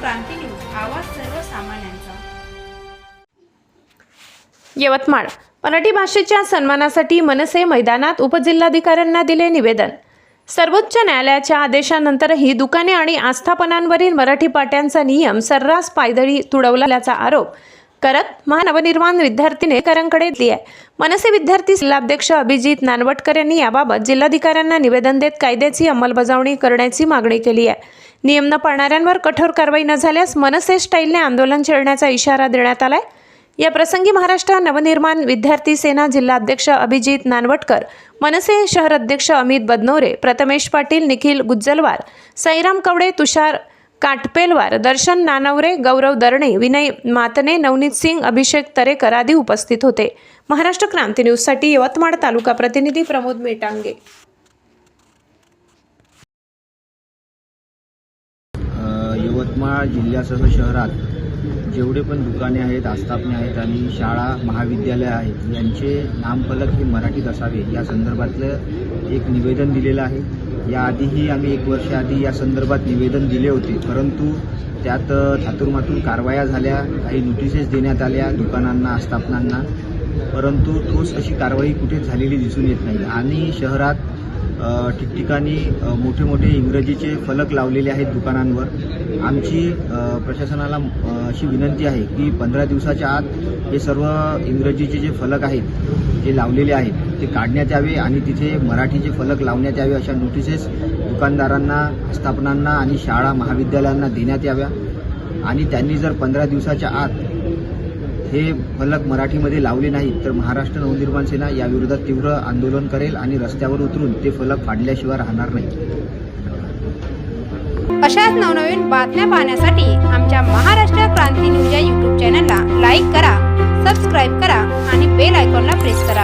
क्रांती news आवाज सर्वसामान्यांचा. यवतमाळ. मराठी भाषेच्या सन्मानासाठी मनसे मैदानात उपजिल्हाधिकाऱ्यांना दिले निवेदन. सर्वोच्च न्यायालयाच्या आदेशानंतरही दुकाने आणि आस्थापनांवरील मराठी पाट्यांचा नियम सर्रास पायदळी तुडवल्याचा आरोप. करत महानवनिर्माण विद्यार्थीने करांकडे दिली आहे. मनसे विद्यार्थी जिल्हाध्यक्ष अभिजित नानवटकर यांनी याबाबत जिल्हाधिकाऱ्यांना निवेदन देत कायद्याची अंमलबजावणी करण्याची मागणी केली आहे. नियम न पाळणाऱ्यांवर कठोर कारवाई न झाल्यास मनसे स्टाईलने आंदोलन छेडण्याचा इशारा देण्यात आलाय. या प्रसंगी महाराष्ट्र नवनिर्माण विद्यार्थी सेना जिल्हाध्यक्ष अभिजित नानवटकर मनसे शहर अध्यक्ष अमित बदनोरे प्रथमेश पाटील निखिल गुज्जलवार साईराम कवडे तुषार काटपेलवार दर्शन नानवरे गौरव दरणे विनय मातने नवनीत सिंग अभिषेक तरेकर आदी उपस्थित होते. महाराष्ट्र क्रांती न्यूजसाठी यवतमाळ तालुका प्रतिनिधी प्रमोद मेटांगे. यवतमाळ जिल्ह्यासह शहरात जेवढे पण दुकाने आहेत आस्थापने आहेत आणि शाळा महाविद्यालय आहेत यांचे नामफलक हे मराठीत असावे या संदर्भातलं एक निवेदन दिलेलं आहे. याआधीही आम्ही एक वर्ष आधी या संदर्भात निवेदन दिले होते. परंतु त्यात अ, कारवाया झाल्या काही नोटिसेस देण्यात आल्या दुकानांना आस्थापनांना. परंतु ठोस अशी कारवाई कुठे झालेली दिसून येत नाही. आणि शहरात ठिकठिकाणी मोठे मोठे इंग्रजीचे फलक लावलेले आहेत दुकानांवर. आमची प्रशासनाला अशी विनंती आहे की पंधरा दिवसाच्या आत हे सर्व इंग्रजीचे जे फलक आहेत जे लावलेले आहेत ते काढण्यात यावे आणि तिथे मराठीचे फलक लावण्यात यावे अशा नोटिसेस दुकानदारांना स्थापनांना आणि शाळा महाविद्यालयांना देण्यात याव्या. आणि त्यांनी जर पंधरा दिवसाच्या आत हे फलक मराठीमध्ये लावले नाहीत तर महाराष्ट्र नवनिर्माण सेना याविरोधात तीव्र आंदोलन करेल आणि रस्त्यावर उतरून ते फलक फाडल्याशिवाय राहणार नाही. अशाच नवनवीन बातम्या पाहण्यासाठी आमच्या महाराष्ट्र क्रांती न्यूज या यूट्यूब चॅनलला लाईक करा सबस्क्राईब करा आणि बेल आयकॉनला प्रेस करा.